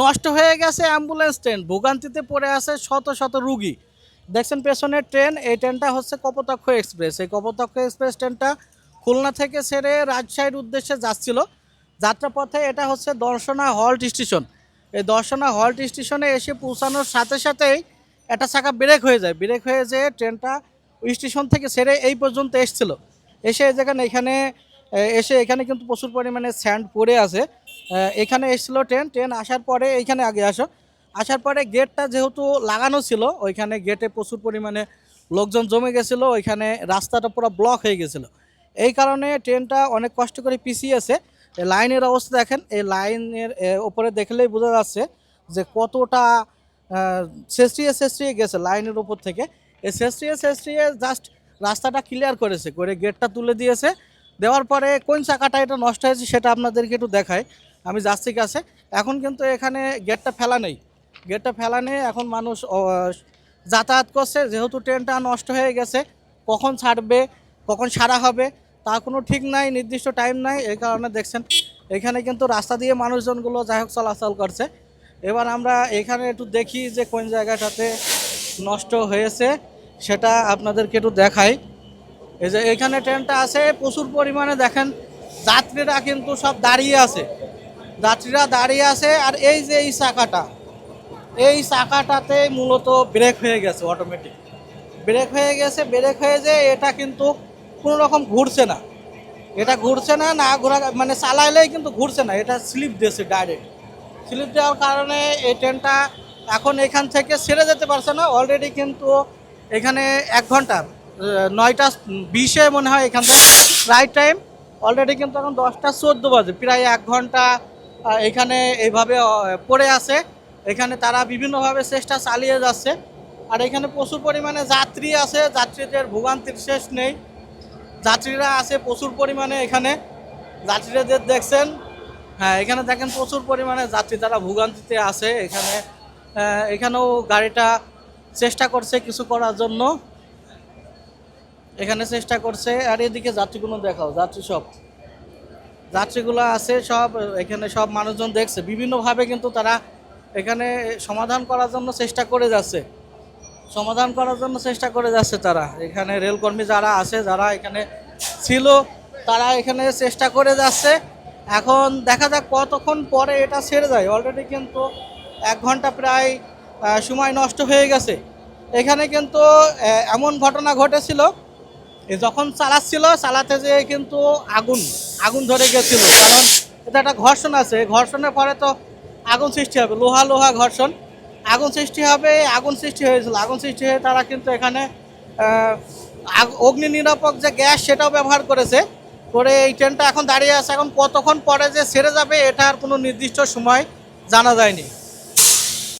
নষ্ট হয়ে গেছে অ্যাম্বুলেন্স ট্রেন। ভোগান্তিতে পড়ে আছে শত শত রুগী। দেখছেন পেছনের ট্রেন, এই ট্রেনটা হচ্ছে কপোতাক্ষ এক্সপ্রেস। এই কপোতাক্ষ এক্সপ্রেস ট্রেনটা খুলনা থেকে ছেড়ে রাজশাহীর উদ্দেশ্যে যাচ্ছিল। যাত্রাপথে এটা হচ্ছে দর্শনা হল্ট স্টেশন। এই দর্শনা হল্ট স্টেশনে এসে পৌঁছানোর সাথে সাথেই একটা চাকা ব্রেক হয়ে যায়। ব্রেক হয়ে যেয়ে ট্রেনটা স্টেশন থেকে ছেড়ে এই পর্যন্ত এসছিল। এসে যেখানে এখানে এসে এখানে কিন্তু প্রচুর পরিমাণে স্যান্ড পড়ে আছে। এখানে এসছিল ট্রেন ট্রেন আসার পরে এইখানে আগে আসো। আসার পরে গেটটা যেহেতু লাগানো ছিল, ওইখানে গেটে প্রচুর পরিমাণে লোকজন জমে গেছিল, ওইখানে রাস্তাটা পুরো ব্লক হয়ে গেছিল। এই কারণে ট্রেনটা অনেক কষ্ট করে পিছিয়েছে লাইনের অবস্থা দেখেন, এই লাইনের ওপরে দেখলেই বোঝা যাচ্ছে যে কতটা শেষটিয়ে শেষটিয়ে গেছে লাইনের উপর থেকে। এই শেষটিয়ে শেষটিয়ে জাস্ট রাস্তাটা ক্লিয়ার করেছে, করে গেটটা তুলে দিয়েছে। দেওয়ার পরে কোন চাকাটা এটা নষ্ট হয়েছে সেটা আপনাদেরকে একটু দেখাই। আমি যাচ্ছি কাছে। এখন কিন্তু এখানে গেটটা ফেলা নেই। গেটটা ফেলা নেই, এখন মানুষ যাতায়াত করছে। যেহেতু ট্রেনটা নষ্ট হয়ে গেছে, কখন ছাড়বে, কখন সারা হবে, তা কোনো ঠিক নাই, নির্দিষ্ট টাইম নাই। এই কারণে দেখছেন, এখানে কিন্তু রাস্তা দিয়ে মানুষজনগুলো যাই হোক চলাচল করছে। এবার আমরা এখানে একটু দেখি যে কোন জায়গাটাতে নষ্ট হয়েছে, সেটা আপনাদেরকে একটু দেখাই। এই যে এখানে ট্রেনটা আছে, প্রচুর পরিমাণে দেখেন, যাত্রীরা কিন্তু সব দাঁড়িয়ে আছে। যাত্রীরা দাঁড়িয়ে আছে আর এই যে এই চাকাটা, এই চাকাটাতে মূলত ব্রেক হয়ে গেছে অটোমেটিক ব্রেক হয়ে গেছে ব্রেক হয়ে যে এটা কিন্তু কোনো রকম ঘুরছে না। এটা ঘুরছে না না ঘোরা মানে চালাইলেই কিন্তু ঘুরছে না, এটা স্লিপ দিয়েছে ডাইরেক্ট স্লিপ দেওয়ার কারণে এই ট্রেনটা এখন এখান থেকে ছেড়ে যেতে পারছে না অলরেডি কিন্তু এখানে এক ঘণ্টা নয়টা বিশে মনে হয় এখান থেকে রাইট টাইম অলরেডি কিন্তু এখন দশটা চোদ্দ বাজে, প্রায় এক ঘণ্টা এখানে এইভাবে পড়ে আছে। এখানে তারা বিভিন্নভাবে চেষ্টা চালিয়ে যাচ্ছে। আর এখানে প্রচুর পরিমাণে যাত্রী আছে। যাত্রীদের ভোগান্তির শেষ নেই। যাত্রীরা আছে প্রচুর পরিমাণে এখানে। যাত্রীদের দেখছেন? হ্যাঁ এখানে দেখেন প্রচুর পরিমাণে যাত্রী তারা ভোগান্তিতে আছে এখানে। এখানেও গাড়িটা চেষ্টা করছে কিছু করার জন্য। এখানে চেষ্টা করছে। আর এদিকে যাত্রীগুলো দেখাও, যাত্রী সব। যাত্রীগুলো আছে, সব এখানে সব মানুষজন দেখছে। বিভিন্নভাবে কিন্তু তারা এখানে সমাধান করার জন্য চেষ্টা করে যাচ্ছে। সমাধান করার জন্য চেষ্টা করে যাচ্ছে তারা। এখানে রেলকর্মী যারা আছে, যারা এখানে ছিল, তারা এখানে চেষ্টা করে যাচ্ছে। এখন দেখা যাক কতক্ষণ পরে এটা ছেড়ে যায়। অলরেডি কিন্তু এক ঘণ্টা প্রায় সময় নষ্ট হয়ে গেছে। এখানে কিন্তু এমন ঘটনা ঘটেছিল যখন চালাচ্ছিল, চালাতে যেয়ে কিন্তু আগুন। আগুন ধরে গেছিল। কারণ এটা একটা ঘর্ষণ আছে। ঘর্ষণের পরে তো আগুন সৃষ্টি হবে। লোহা লোহা ঘর্ষণ। আগুন সৃষ্টি হবে, আগুন সৃষ্টি হয়েছিল। আগুন সৃষ্টি হয়ে তারা কিন্তু এখানে অগ্নি নিরাপক যে গ্যাস সেটাও ব্যবহার করেছে। করে এই ট্রেনটা এখন দাঁড়িয়ে আছে। এখন কতক্ষণ পরে যে সেরে যাবে, এটা আর কোনো নির্দিষ্ট সময় জানা যায়নি।